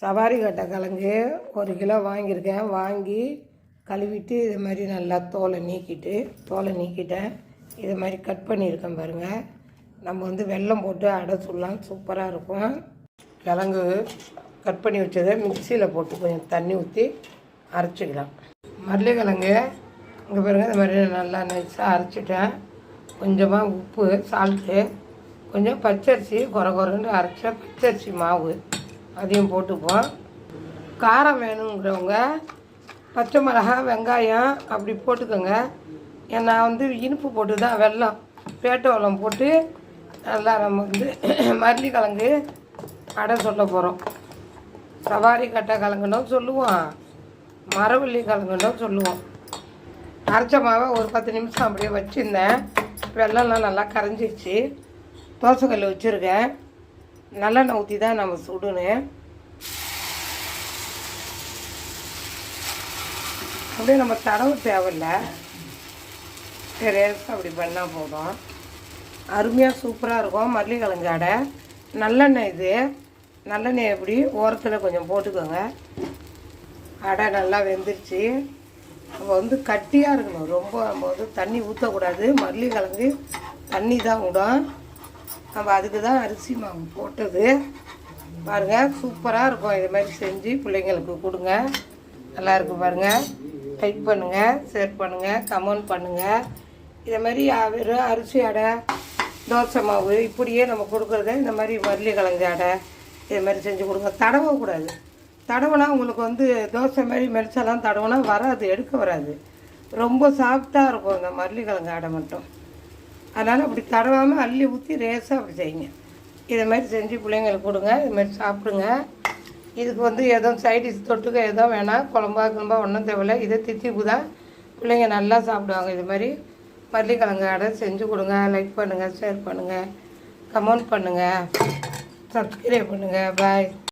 சவாரி கட்டை கிழங்கு ஒரு கிலோ வாங்கியிருக்கேன். வாங்கி கழுவிட்டு இது மாதிரி நல்லா தோலை நீக்கிட்டு தோலை நீக்கிட்டேன். இது மாதிரி கட் பண்ணியிருக்கேன் பாருங்கள் நம்ம வந்து வெல்லம் போட்டு அடை சுடலாம். சூப்பராக இருக்கும். கிழங்கு கட் பண்ணி வச்சதை மிக்சியில் போட்டு கொஞ்சம் தண்ணி ஊற்றி அரைச்சிக்கலாம். மல்லிக்கிழங்கு இங்கே பாருங்கள் இந்த மாதிரி நல்லா நைஸாக அரைச்சிட்டேன். கொஞ்சமாக உப்பு சால்ட்டு கொஞ்சம் பச்சரிசி குறை குறைன்னு அரைச்ச பச்சரிசி மாவு. அதையும் போட்டுப்போம் காரம் வேணுங்கிறவங்க பச்சை மிளகா வெங்காயம் அப்படி போட்டுக்கோங்க. நான் வந்து இனிப்பு போட்டு தான் வெல்லம் பேட்டை வெல்லம் போட்டு நல்லா நம்ம வந்து மல்லி கிழங்கு அடை சொல்ல போகிறோம் சவாரி கட்டை கிழங்குனும் சொல்லுவோம். மரவள்ளி கிழங்குனும் சொல்லுவோம். அரைச்ச மாவை ஒரு பத்து நிமிஷம் அப்படியே வச்சுருந்தேன். வெள்ளம்லாம் நல்லா கரைஞ்சிருச்சு. தோசைக்கல் வச்சுருக்கேன். நல்லெண்ணெய் ஊற்றி தான் நம்ம சுடணும். அப்படியே நம்ம தடவு தேவையில்ல. லேசாக அப்படி பண்ணால் போதும். அருமையாக சூப்பராக இருக்கும். மல்லிகிழங்கு அடை. நல்லெண்ணெய் இது. நல்லெண்ணெய் எப்படி ஓரத்தில் கொஞ்சம் போட்டுக்கோங்க. அடை நல்லா வெந்துருச்சு. நம்ம வந்து கட்டியாக இருக்கணும். ரொம்ப நம்ம வந்து தண்ணி ஊற்றக்கூடாது மல்லிகிழங்கு தண்ணி தான் விடும் நம்ம அதுக்கு தான் அரிசி மாவு போட்டது. பாருங்கள் சூப்பராக இருக்கும். இது மாதிரி செஞ்சு பிள்ளைங்களுக்கு கொடுங்க. நல்லாயிருக்கும் பாருங்கள் லைக் பண்ணுங்கள் ஷேர் பண்ணுங்கள் கமெண்ட் பண்ணுங்கள் இதை மாதிரி வெறும் அரிசி அடை தோசை மாவு இப்படியே நம்ம கொடுக்குறத இந்த மாதிரி மல்லிகிழங்கு அடை இது மாதிரி செஞ்சு கொடுங்க. தடவக்கூடாது தடவைனா உங்களுக்கு வந்து தோசை மாதிரி மெரிச்சாலாம் தடவைனா வராது எடுக்க வராது. ரொம்ப சாஃப்டாக இருக்கும் இந்த மல்லிகிழங்கு அடை மட்டும். அதனால் அப்படி தடவாமல் அள்ளி ஊற்றி ரேஸாக அப்படி செய்யுங்க. இதை மாதிரி செஞ்சு பிள்ளைங்களுக்கு கொடுங்க இது மாதிரி சாப்பிடுங்க. இதுக்கு வந்து எதுவும் சைடிஷ் தொட்டுக்க எதுவும் வேணாம் குழம்பா குழம்பா ஒன்றும் தேவையில்ல. இதை தித்திப்பு தான் பிள்ளைங்க நல்லா சாப்பிடுவாங்க. இது மாதிரி மல்லிக்கிழங்கு அடை செஞ்சு கொடுங்க. லைக் பண்ணுங்கள் ஷேர் பண்ணுங்கள் கமெண்ட் பண்ணுங்கள் சப்ஸ்கிரைப் பண்ணுங்கள் பாய்